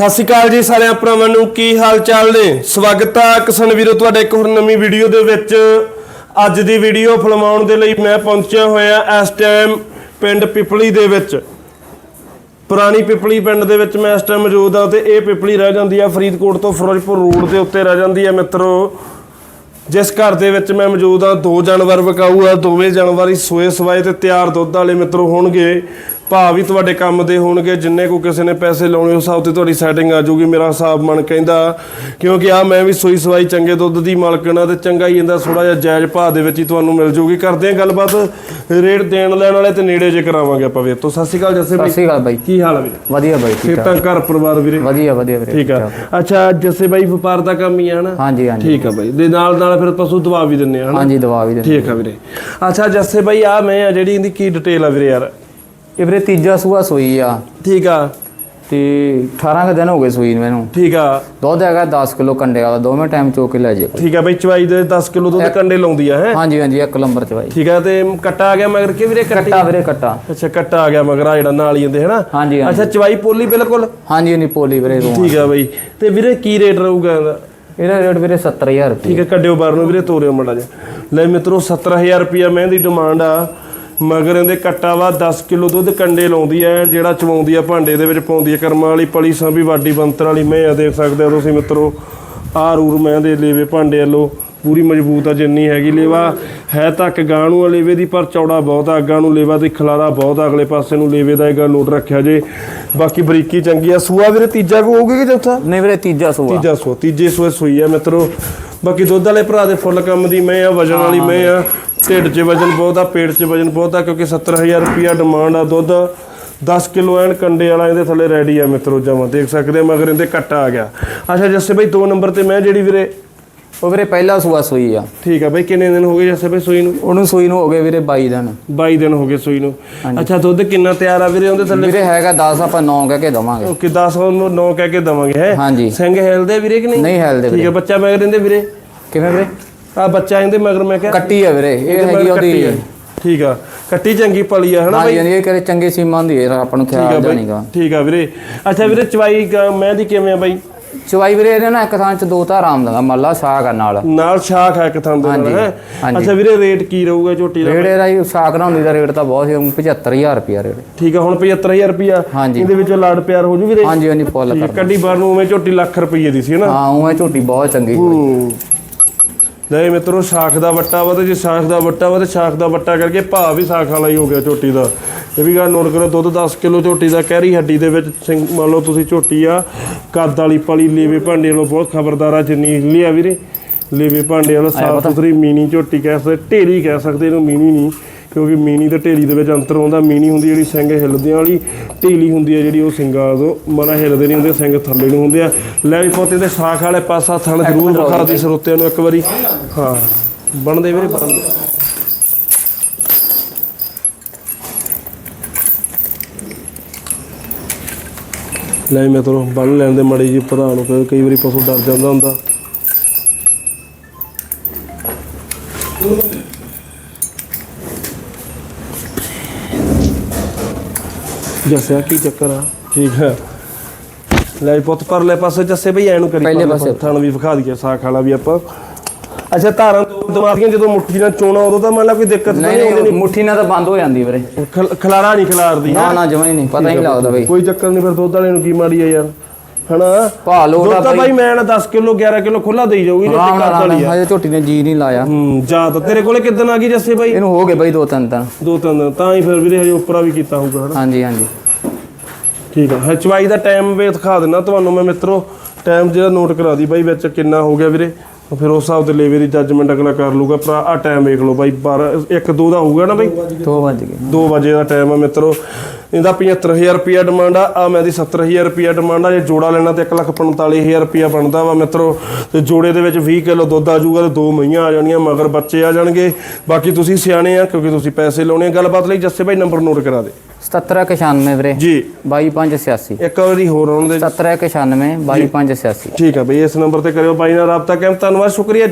ਸਤਿ ਸ਼੍ਰੀ ਅਕਾਲ ਜੀ ਸਾਰਿਆਂ ਭਰਾਵਾਂ ਨੂੰ, ਕੀ ਹਾਲ ਚਾਲ ਨੇ? ਸਵਾਗਤ ਆ ਕਿਸਾਨ ਵੀਰੋ, ਤੁਹਾਡੇ ਇੱਕ ਹੋਰ ਨਵੀਂ ਵੀਡੀਓ ਦੇ ਵਿੱਚ। ਅੱਜ ਦੀ ਵੀਡੀਓ ਫਿਲਮਾਉਣ ਦੇ ਲਈ ਮੈਂ ਪਹੁੰਚਿਆ ਹੋਇਆ ਇਸ ਟਾਈਮ ਪਿੰਡ ਪਿਪਲੀ ਦੇ ਵਿੱਚ। ਪੁਰਾਣੀ ਪਿਪਲੀ ਪਿੰਡ ਦੇ ਵਿੱਚ ਮੈਂ ਇਸ ਟਾਈਮ ਮੌਜੂਦ ਹਾਂ ਤੇ ਇਹ ਪਿਪਲੀ ਰਹਿ ਜਾਂਦੀ ਆ ਫਰੀਦਕੋਟ ਤੋਂ ਫਿਰੋਜ਼ਪੁਰ ਰੋਡ ਦੇ ਉੱਤੇ ਰਹਿ ਜਾਂਦੀ ਹੈ ਮਿੱਤਰੋ। ਜਿਸ ਘਰ ਦੇ ਵਿੱਚ ਮੈਂ ਮੌਜੂਦ ਹਾਂ, ਦੋ ਜਾਨਵਰ ਵਿਕਾਊ ਆ, ਦੋਵੇਂ ਜਾਨਵਰ ਹੀ ਸੋਏ ਸਵਾਏ ਤੇ ਤਿਆਰ ਦੁੱਧ ਵਾਲੇ ਮਿੱਤਰੋ ਹੋਣਗੇ। ਭਾਅ ਵੀ ਤੁਹਾਡੇ ਕੰਮ ਦੇ ਹੋਣਗੇ ਜਿੰਨੇ ਕੋ ਕਿਸੇ ਨੇ ਪੈਸੇ ਲਾਉਣੇ ਉਸ ਹਿਸਾਬ ਤੇ ਤੁਹਾਡੀ ਸੈਟਿੰਗ ਆ ਜਾਊਗੀ। ਮੇਰਾ ਹਿਸਾਬ ਮਨ ਕਹਿੰਦਾ ਕਿਉਂਕਿ ਆ ਮੈਂ ਵੀ ਸੋਈ ਸਵਾਈ ਚੰਗੇ ਦੁੱਧ ਦੀ ਮਾਲਕਣ ਤੇ ਚੰਗਾ ਹੀ ਇਹਦਾ ਥੋੜਾ ਜਿਹਾ ਜਾਇਜ਼ ਭਾਅ ਦੇ ਵਿੱਚ ਹੀ ਤੁਹਾਨੂੰ ਮਿਲ ਜਾਊਗੀ ਕਰਦੇ ਆ ਗੱਲਬਾਤ ਰੇਟ ਦੇਣ ਲੈਣ ਵਾਲੇ ਤੇ ਨੇੜੇ ਜੇ ਕਰਾਵਾਂਗੇ ਆਪਾਂ ਵੀਰ ਤੋਂ ਸਤਿ ਸ਼੍ਰੀ ਅਕਾਲ ਜੱਸੇ ਸਤਿ ਭਾਈ ਸ਼੍ਰੀ ਅਕਾਲ ਬਾਈ। ਕੀ ਹਾਲ ਵੀਰੇ? ਵਧੀਆ ਬਾਈ ਠੀਕ ਖੇਤਾਂ ਘਰ ਪਰਿਵਾਰ ਵੀਰੇ? ਵਧੀਆ ਵਧੀਆ ਵੀਰੇ ਠੀਕ ਆ। ਅੱਛਾ ਜੱਸੇ ਬਾਈ ਵਪਾਰ ਦਾ ਕੰਮ ਹੀ ਆ ਹਨਾ ਹਾਂਜੀ ਹਾਂਜੀ। ਠੀਕ ਆ ਬਾਈ। ਦੇ ਨਾਲ ਨਾਲ ਫਿਰ ਪਸ਼ੂ ਦਵਾ ਵੀ ਦਿੰਨੇ ਆ ਹਨਾ? ਹਾਂਜੀ ਦਵਾ ਵੀ ਦੇ ਠੀਕ ਆ। ਵੀਰੇ। ਅੱਛਾ ਜੱਸੇ ਬਾਈ ਆ ਮੈਂ ਆ ਜਿਹੜੀ ਇਹਦੀ ਕੀ ਡਿਟੇਲ ਆ ਵੀਰੇ ਯਾਰ? ਇਹ ਵੀਰੇ ਤੀਜਾ ਸੂਆ ਸੂਈ ਆ। ਠੀਕ ਆ। ਤੇ 18 ਕੁ ਦਿਨ ਹੋ ਗਏ ਸੂਈ ਨੂੰ ਮੈਨੂੰ ਠੀਕ ਆ। ਦੁੱਧ ਹੈਗਾ 10 ਕਿਲੋ ਕੰਡੇ ਵਾਲਾ ਦੋਵੇਂ ਟਾਈਮ ਚੋ ਕੇ ਲੈ ਜੇ ਠੀਕ ਆ ਬਾਈ ਚਵਾਈ ਦੇ 10 ਕਿਲੋ ਦੁੱਧ ਕੰਡੇ ਲਾਉਂਦੀ ਆ ਹੈ? ਹਾਂਜੀ ਹਾਂਜੀ ਇੱਕ ਨੰਬਰ ਚ ਬਾਈ ਠੀਕ ਆ ਤੇ ਕੱਟਾ ਆ ਗਿਆ ਮਗਰ ਕਿ ਵੀਰੇ ਕੱਟੀ? ਕੱਟਾ ਵੀਰੇ ਕੱਟਾ। ਅੱਛਾ ਕੱਟਾ ਆ ਗਿਆ ਮਗਰ ਆ ਜਿਹੜਾ ਨਾਲ ਹੀ ਹੁੰਦੇ ਹਨਾ? ਹਾਂਜੀ ਅੱਛਾ ਚਵਾਈ ਪੋਲੀ ਬਿਲਕੁਲ? ਹਾਂਜੀ ਨਹੀਂ ਪੋਲੀ ਵੀਰੇ ਠੀਕ ਆ ਬਾਈ। ਤੇ ਵੀਰੇ ਕੀ ਰੇਟ ਰਹੂਗਾ ਇਹਦਾ? ਇਹਦਾ ਰੇਟ ਵੀਰੇ 70000 ਰੁਪਏ। ਠੀਕ ਹੈ ਕੱਢਿਓ ਬਾਹਰ ਨੂੰ ਵੀਰੇ ਤੋਰਿਓ ਮੜਾ ਜਾ ਲੈ ਮਿੱਤਰੋ 17000 ਰੁਪਿਆ ਮਹਿੰਦੀ ਡਿਮਾਂਡ ਆ। ਮਗਰ ਇਹਦੇ ਕੱਟਾ ਵਾ 10 ਕਿਲੋ ਦੁੱਧ ਕੰਡੇ ਲਾਉਂਦੀ ਐ ਜਿਹੜਾ ਚਵਾਉਂਦੀ ਆ ਭਾਂਡੇ ਦੇ ਵਿੱਚ ਪਾਉਂਦੀ ਐ। ਕਰਮਾਂ ਵਾਲੀ ਪਲੀ ਸਾਂ ਵੀ ਵਾਡੀ ਬੰਤਰ ਵਾਲੀ ਮੈਂ ਆ ਦੇਖ ਸਕਦੇ ਹੋ ਤੁਸੀਂ ਮਿੱਤਰੋ। ਆਹ ਰੂਰ ਮੈਂ ਦੇ ਲੇਵੇ ਭਾਂਡੇ ਵੱਲੋਂ ਪੂਰੀ ਮਜ਼ਬੂਤ ਆ ਜਿੰਨੀ ਹੈਗੀ ਲੇਵਾ। ਹੈ ਤੱਕ ਗਾਂ ਨੂੰ ਆ ਲੇਵੇ ਦੀ ਪਰ ਚੌੜਾ ਬਹੁਤ ਆ। ਅੱਗਾਂ ਨੂੰ ਲੇਵਾ ਤੇ ਖਲਾਰਾ ਬਹੁਤ ਆ ਅਗਲੇ ਪਾਸੇ ਨੂੰ ਲੇਵੇ ਦਾ ਇਹ ਗੱਲ ਨੋਟ ਰੱਖਿਆ ਜੇ। ਬਾਕੀ ਬਰੀਕੀ ਚੰਗੀ ਆ। ਸੂਆ ਵੀਰੇ ਤੀਜਾ ਕੋ ਹੋਊਗੀ ਕਿ ਚੌਥਾ? ਨਹੀਂ ਵੀਰੇ ਤੀਜਾ ਸੂਆ। ਤੀਜਾ ਸੋ ਤੀਜੇ ਸੋਏ ਸੋਈ ਆ ਮਿੱਤਰੋ। ਬਾਕੀ ਦੁੱਧ ਵਾਲੇ ਭਰਾ ਦੇ ਫੁੱਲ ਕੰਮ ਦੀ ਮੈਂ ਆ ਵਜਨ ਵਾਲੀ ਮੈਂ ਆ। ਢਿੱਡ 'ਚ ਵਜਨ ਬਹੁਤ ਆ ਪੇਟ 'ਚ ਵਜਨ ਬਹੁਤ ਆ ਕਿਉਂਕਿ 70000 ਰੁਪਿਆ ਡਿਮਾਂਡ ਆ ਦੁੱਧ। 10 ਕਿਲੋ ਐਨ ਕੰਡੇ ਵਾਲਾ ਇਹਦੇ ਥੱਲੇ ਰੈਡੀ ਆ ਮਿੱਤਰੋ ਜਮਾ ਦੇਖ ਸਕਦੇ ਆ ਮਗਰ ਇਹਦੇ ਕੱਟਾ ਆ ਗਿਆ। ਅੱਛਾ ਜੱਸੇ ਬਈ 2 ਨੰਬਰ ਤੇ ਮੈਂ ਜਿਹੜੀ ਵੀਰੇ ਉਹ ਵੀਰੇ ਪਹਿਲਾ ਸੂਆ ਸੂਈ ਆ। ਠੀਕ ਆ ਬਈ ਕਿੰਨੇ ਦਿਨ ਹੋ ਗਏ ਜੱਸੇ ਬਈ ਸੂਈ ਨੂੰ? ਉਹਨੂੰ ਸੂਈ ਨੂੰ ਹੋ ਗਏ ਵੀਰੇ 22 ਦਿਨ। 22 ਦਿਨ ਹੋ ਗਏ ਸੂਈ ਨੂੰ। ਅੱਛਾ ਦੁੱਧ ਕਿੰਨਾ ਤਿਆਰ ਆ ਵੀਰੇ ਉਹਦੇ ਥੱਲੇ? ਵੀਰੇ ਹੈਗਾ 10 ਆਪਾਂ 9 ਕਹਿ ਕੇ ਦਵਾਂਗੇ। ਓਕੇ 10 ਨੂੰ 9 ਕਹਿ ਕੇ ਦਵਾਂਗੇ ਹੈ? ਹਾਂਜੀ। ਸਿੰਘ ਹਿਲਦੇ ਵੀਰੇ ਕਿ ਨਹੀਂ? ਨਹੀਂ ਹੈਲਦੇ ਠੀਕ ਆ ਬੱਚਾ ਮਗਰ ਇਹਦੇ ਵੀਰੇ? ਕਿਵੇਂ ਵੀਰੇ? ਆ ਬੱਚਾ ਇਹਦੇ ਮਗਰ ਮੈਂ ਕਿਹਾ ਕੱਟੀ ਆ ਵੀਰੇ ਇਹ ਹੈਗੀ ਉਹਦੀ। ਠੀਕ ਆ ਕੱਟੀ ਚੰਗੀ ਪਲੀ ਆ ਹਨਾ ਹਾਂਜੀ ਹਾਂਜੀ ਇਹ ਕਰੇ ਚੰਗੇ ਸੀਮਾਂ ਦੀ ਹੈ ਆਪਾਂ ਨੂੰ ਖਿਆਲ ਬਾਈ ਜਾਣੀਗਾ। ਠੀਕ ਆ ਵੀਰੇ। ਅੱਛਾ ਵੀਰੇ ਚਵਾਈ ਮੈਂ ਦੀ ਕਿਵੇਂ ਆ ਬਾਈ? ਚਵਾਈ ਵੀਰੇ ਇਹਨੇ ਨਾ ਇੱਕ ਥਾਂ ਚ ਦੋ ਧਾਰਾਂ ਆਉਂਦਾ ਮੱਲਾ ਸਾਗ ਆ ਨਾਲ। ਨਾਲ ਸ਼ਾਖ ਹੈ ਇੱਕ ਥਾਂ ਦੇ ਨਾਲ ਹੈ। ਅੱਛਾ ਵੀਰੇ ਰੇਟ ਕੀ ਰਹੂਗਾ ਝੋਟੀ ਦਾ? ਰੇਟ ਇਹਦਾ ਹੀ ਸਾਗ ਨਾ ਹੁੰਦੀ ਦਾ ਰੇਟ ਤਾਂ ਬਹੁਤ ਸੀ 75000 ਰੁਪਿਆ ਰੇਟ ਠੀਕ ਆ ਹੁਣ 75000 ਰੁਪਿਆ। ਇਹਦੇ ਵਿੱਚੋਂ ਲਾੜ ਪਿਆਰ ਹੋ ਜੂ ਵੀਰੇ? ਹਾਂਜੀ ਹਾਂਜੀ ਫੁੱਲ ਕਰ ਕੱਢੀ ਬਾਰ ਨੂੰ ਉਵੇਂ ਝੋਟੀ ਲੱਖ ਰੁਪਏ ਦੀ ਸੀ ਨਾ ਹਾਂ ਉਹ ਝੋਟੀ ਬਹੁਤ ਚੰਗੀ ਹੂੰ। ਲੈ ਮਿੱਤਰੋ ਸ਼ਾਖ ਦਾ ਵੱਟਾ ਵਾ ਤੇ ਜੇ ਸ਼ਾਖ ਦਾ ਵੱਟਾ ਵਾ ਤੇ ਸ਼ਾਖ ਦਾ ਵੱਟਾ ਕਰਕੇ ਭਾਅ ਵੀ ਸ਼ਾਖ ਵਾਲਾ ਹੀ ਹੋ ਗਿਆ ਝੋਟੀ ਦਾ। ਇਹ ਵੀ ਗੱਲ ਨੋਟ ਕਰੋ ਦੁੱਧ 10 ਕਿਲੋ ਝੋਟੀ ਦਾ ਕਹਿਰੀ ਹੱਡੀ ਦੇ ਵਿੱਚ ਮੰਨ ਲਓ ਤੁਸੀਂ ਝੋਟੀ ਆ ਕੱਦ ਵਾਲੀ ਪਲੀ ਲੇਵੇ ਭਾਂਡੇ ਵਾਲੋ ਬਹੁਤ ਖਬਰਦਾਰ ਆ ਜਿੰਨੀ ਲਿਆ ਵੀਰੇ। ਲੇਵੇ ਭਾਂਡੇ ਵਾਲੋ ਸਾਫ਼ ਸੁਥਰੀ ਮੀਨੀ ਝੋਟੀ ਕਹਿ ਸਕਦੇ ਢੇਰੀ ਕਹਿ ਸਕਦੇ ਇਹਨੂੰ ਮੀਨੀ ਨਹੀਂ। ਕਿਉਂਕਿ ਮੀਨੀ ਤੇ ਢੇਰੀ ਦੇ ਵਿੱਚ ਅੰਤਰ ਆਉਂਦਾ ਮੀਨੀ ਹੁੰਦੀ ਜਿਹੜੀ ਸਿੰਘ ਹਿੱਲਦਿਆਂ ਵਾਲੀ ਢੀਲੀ ਹੁੰਦੀ ਹੈ ਜਿਹੜੀ ਉਹ ਸਿੰਘਾਂ ਤੋਂ ਮਨਾ ਹਿੱਲਦੇ ਨਹੀਂ ਹੁੰਦੇ ਸਿੰਘ ਥੱਲੇ ਨੂੰ ਹੁੰਦੇ ਆ। ਲੈ ਵੀ ਪੋਤੇ ਦੇ ਸਾਖ ਵਾਲੇ ਪਾਸਾ ਥਣ ਜ਼ਰੂਰ ਵਿਖਾ ਦੀ ਸਰੋਤਿਆਂ ਨੂੰ ਇੱਕ ਵਾਰੀ। ਹਾਂ ਬਣਦੇ ਵੀਰੇ ਬਣਦੇ। ਲੈ ਮੈਂ ਤੁਹਾਨੂੰ ਬੰਨ ਲੈਣ ਦੇ ਮੜੀ ਜੀ ਭਰਾ ਨੂੰ ਕਈ ਵਾਰੀ ਪਸ਼ੂ ਡਰ ਜਾਂਦਾ ਹੁੰਦਾ। ਜੱਸਿਆ ਕੀ ਚੱਕਰ ਆ? ਠੀਕ ਹੈ ਲੈ ਪੁੱਤ ਪਰਲੇ ਪਾਸੇ ਜੱਸੇ ਬਈ ਐ ਨੂੰ ਕਰੀ ਪਹਿਲੇ ਪਾਸੇ। ਥਣ ਵੀ ਵਿਖਾ ਦਈਏ ਸਾਖ ਵਾਲਾ ਵੀ ਆਪਾਂ। ਅੱਛਾ ਧਾਰਾਂ ਦਵਾਤੀਆਂ ਜਦੋਂ ਮੁੱਠੀ ਨਾਲ ਚੋਣਾ ਉਦੋਂ ਤਾਂ ਮੰਨ ਲਾ ਕੋਈ ਦਿੱਕਤ ਤਾਂ ਨਹੀਂ ਨਹੀਂ ਆਉਂਦੀ ਨਹੀਂ ਮੁੱਠੀ ਨਾਲ ਤਾਂ ਬੰਦ ਹੋ ਜਾਂਦੀ ਵੀਰੇ। ਖਲ- ਖਲਾਰਾ ਨਹੀਂ ਖਿਲਾਰਦੀ। ਨਾ ਨਾ ਜਮਾਂ ਹੀ ਨਹੀਂ ਪਤਾ ਹੀ ਨਹੀਂ ਲੱਗਦਾ ਬਈ। ਕੋਈ ਚੱਕਰ ਨਹੀਂ ਫਿਰ ਦੁੱਧ ਵਾਲੇ ਨੂੰ ਕੀ ਮਾੜੀ ਆ ਯਾਰ। ਹਨਾ? ਭਾ ਲੋਟ ਤਾਂ ਬਈ। ਬਾਈ ਮੈਂ ਨਾ 10 ਕਿਲੋ 11 ਕਿਲੋ ਖੁੱਲਾ ਦੇਈ ਜਾਊਗੀ ਜੇ ਟਿੱਕਾ ਵਾਲੀ ਆ। ਹਜੇ ਝੋਟੀ ਨੇ ਜੀ ਨਹੀਂ ਲਾਇਆ। ਹੂੰ ਜਾ ਤਾਂ ਤੇਰੇ ਕੋਲੇ ਕਿਦਾਂ ਆ ਗਈ ਜੱਸੇ ਬਾਈ? ਇਹਨੂੰ ਹੋ ਗਏ ਬਈ ਦੋ ਤਿੰਨ ਦਿਨ ਦੋ ਤਿੰਨ ਤਾਂ ਹੀ ਫਿਰ ਵੀਰੇ ਹਜੇ ਉੱਪਰਾ ਵੀ ਕੀਤਾ ਹੋਊਗਾ ਹਨਾ? ਹਾਂਜੀ ਹਾਂਜੀ। ਠੀਕ ਆ। ਹਚਵਾਈ ਦਾ ਟਾਈਮ ਵੇ ਦਿਖਾ ਦਿੰਦਾ ਤੁਹਾਨੂੰ ਮੈਂ ਮਿੱਤਰੋ। ਟਾਈਮ ਜਿਹੜਾ ਨੋਟ ਕਰਾ ਦੀ ਬਾਈ ਵਿੱਚ ਕਿੰਨਾ ਹੋ ਗਿਆ ਵੀਰੇ। ਫਿਰ ਉਸ ਹਿਸਾਬ ਤੇ ਲੇਵੇ ਦੀ ਜੱਜਮੈਂਟ ਅਗਲਾ ਕਰ ਲੂਗਾ ਪਰ ਆ ਟਾਈਮ ਵੇਖ ਲਓ ਬਾਈ 12 1 2 ਦਾ ਹੋਊਗਾ ਨਾ ਬਾਈ? ਦੋ ਵੱਜ ਗਏ। 2 ਵਜੇ ਦਾ ਟਾਈਮ ਆ ਮਿੱਤਰੋ। ਇਹਦਾ 75000 ਰੁਪਿਆ ਡਿਮਾਂਡ ਆ। ਆ ਮੈਂ ਦੀ 70000 ਰੁਪਿਆ ਡਿਮਾਂਡ ਆ। ਜੇ ਜੋੜਾ ਲੈਣਾ ਤੇ 145000 ਰੁਪਿਆ ਬਣਦਾ ਵਾ ਮਿੱਤਰੋ। ਤੇ ਜੋੜੇ ਦੇ ਵਿੱਚ 20 ਕਿਲੋ ਦੁੱਧ ਆ ਜਾਊਗਾ ਤੇ ਦੋ ਮਈਆਂ ਆ ਜਾਣੀਆਂ ਮਗਰ ਬੱਚੇ ਆ ਜਾਣਗੇ। ਬਾਕੀ ਤੁਸੀਂ ਸਿਆਣੇ ਆ ਕਿਉਂਕਿ ਤੁਸੀਂ ਪੈਸੇ ਲਾਉਣੇ ਆ। ਗੱਲਬਾਤ ਲਈ ਜੱਸੇ ਭਾਈ ਨੰਬਰ ਨੋਟ ਕਰਾ ਦੇ। 7796 ਵੀਰੇ। ਜੀ। 22586 ਇੱਕ ਵਾਰੀ ਹੋਰ ਆਉਣ ਦੇ। 7796 22586 ਠੀਕ ਆ ਬਈ ਇਸ ਨੰਬਰ ਤੇ ਕਰਿਓ ਬਾਈ ਨਾਲ ਰਾਬਤਾ। ਕਿਮ ਧੰਨਵਾਦ ਸ਼ੁਕਰੀਆ